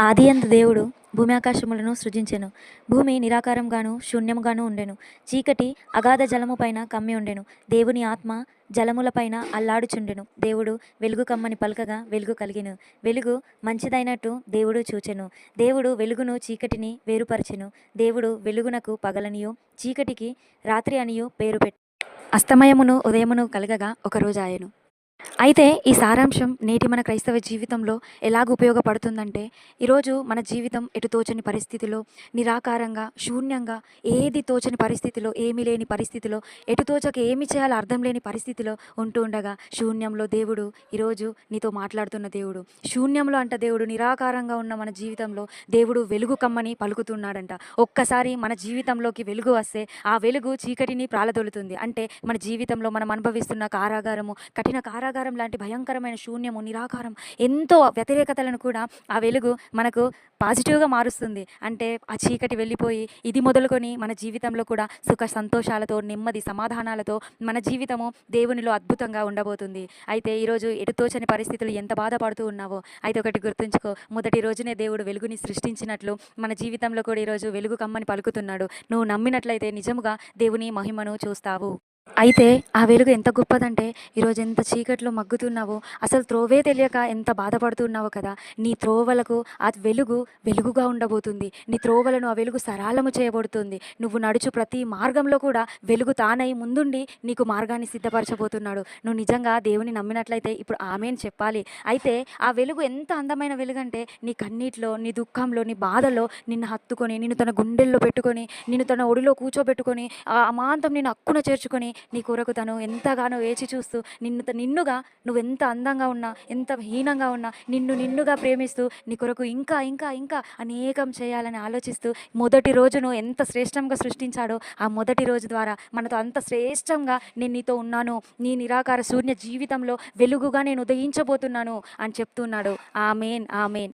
ఆది అంత దేవుడు భూమి ఆకాశములను సృజించెను. భూమి నిరాకారంగాను శూన్యముగాను ఉండెను. చీకటి అగాధ జలము పైన కమ్మి ఉండెను. దేవుని ఆత్మ జలముల పైన అల్లాడుచుండెను. దేవుడు వెలుగు కమ్మని పలకగా వెలుగు కలిగెను. వెలుగు మంచిదైనట్టు దేవుడు చూచెను. దేవుడు వెలుగును చీకటిని వేరుపరచెను. దేవుడు వెలుగునకు పగలనియు చీకటికి రాత్రి అనియు పేరు పెట్టు అస్తమయమును ఉదయమును కలగగా ఒకరోజు ఆయను. అయితే ఈ సారాంశం నేటి మన క్రైస్తవ జీవితంలో ఎలాగ ఉపయోగపడుతుందంటే ఈరోజు మన జీవితం ఎటు తోచని పరిస్థితిలో నిరాకారంగా శూన్యంగా ఏది తోచని పరిస్థితిలో ఏమీ లేని పరిస్థితిలో ఎటు తోచక ఏమి చేయాలో అర్థం లేని పరిస్థితిలో ఉంటూ ఉండగా శూన్యంలో దేవుడు ఈరోజు నీతో మాట్లాడుతున్న దేవుడు. శూన్యంలో అంట దేవుడు నిరాకారంగా ఉన్న మన జీవితంలో దేవుడు వెలుగు కమ్మని పలుకుతున్నాడంట. ఒక్కసారి మన జీవితంలోకి వెలుగు వస్తే ఆ వెలుగు చీకటిని ప్రాలదొలుతుంది అంటే మన జీవితంలో మనం అనుభవిస్తున్న కారాగారము కఠిన కారాగారం లాంటి భయంకరమైన శూన్యము నిరాకారం ఎంతో వ్యతిరేకతలను కూడా ఆ వెలుగు మనకు పాజిటివ్గా మారుస్తుంది. అంటే ఆ చీకటి వెళ్ళిపోయి ఇది మొదలుకొని మన జీవితంలో కూడా సుఖ సంతోషాలతో నెమ్మది సమాధానాలతో మన జీవితము దేవునిలో అద్భుతంగా ఉండబోతుంది. అయితే ఈరోజు ఎటుతోచని పరిస్థితులు ఎంత బాధపడుతూ ఉన్నావో అయితే ఒకటి గుర్తుంచుకో. మొదటి రోజునే దేవుడు వెలుగుని సృష్టించినట్లు మన జీవితంలో కూడా ఈరోజు వెలుగు కమ్మని పలుకుతున్నాడు. నువ్వు నమ్మినట్లయితే నిజముగా దేవుని మహిమను చూస్తావు. అయితే ఆ వెలుగు ఎంత గొప్పదంటే ఈరోజు ఎంత చీకట్లో మగ్గుతున్నావో అసలు త్రోవే తెలియక ఎంత బాధపడుతున్నావో కదా. నీ త్రోవలకు ఆ వెలుగు వెలుగుగా ఉండబోతుంది. నీ త్రోవలను ఆ వెలుగు సరాలము చేయబడుతుంది. నువ్వు నడుచు ప్రతి మార్గంలో కూడా వెలుగు తానై ముందుండి నీకు మార్గాన్ని సిద్ధపరచబోతున్నాడు. నువ్వు నిజంగా దేవుని నమ్మినట్లయితే ఇప్పుడు ఆమెను చెప్పాలి. అయితే ఆ వెలుగు ఎంత అందమైన వెలుగంటే నీ కన్నీటిలో నీ దుఃఖంలో నీ బాధలో నిన్ను హత్తుకొని నిన్ను తన గుండెల్లో పెట్టుకొని నిన్ను తన ఒడిలో కూర్చోబెట్టుకొని ఆ అమాంతం నిన్ను అక్కున చేర్చుకొని నీ కొరకు తను ఎంతగానో వేచి చూస్తూ నిన్ను నిన్నుగా నువ్వు ఎంత అందంగా ఉన్నా ఎంత హీనంగా ఉన్నా నిన్ను నిన్నుగా ప్రేమిస్తూ నీ కొరకు ఇంకా ఇంకా ఇంకా అనేకం చేయాలని ఆలోచిస్తూ మొదటి రోజును ఎంత శ్రేష్టంగా సృష్టించాడో ఆ మొదటి రోజు ద్వారా మనతో అంత శ్రేష్టంగా నేను నీతో ఉన్నాను. నీ నిరాకార శూన్య జీవితంలో వెలుగుగా నేను ఉదయించబోతున్నాను అని చెప్తున్నాడు ఆమెన్ మెయిన్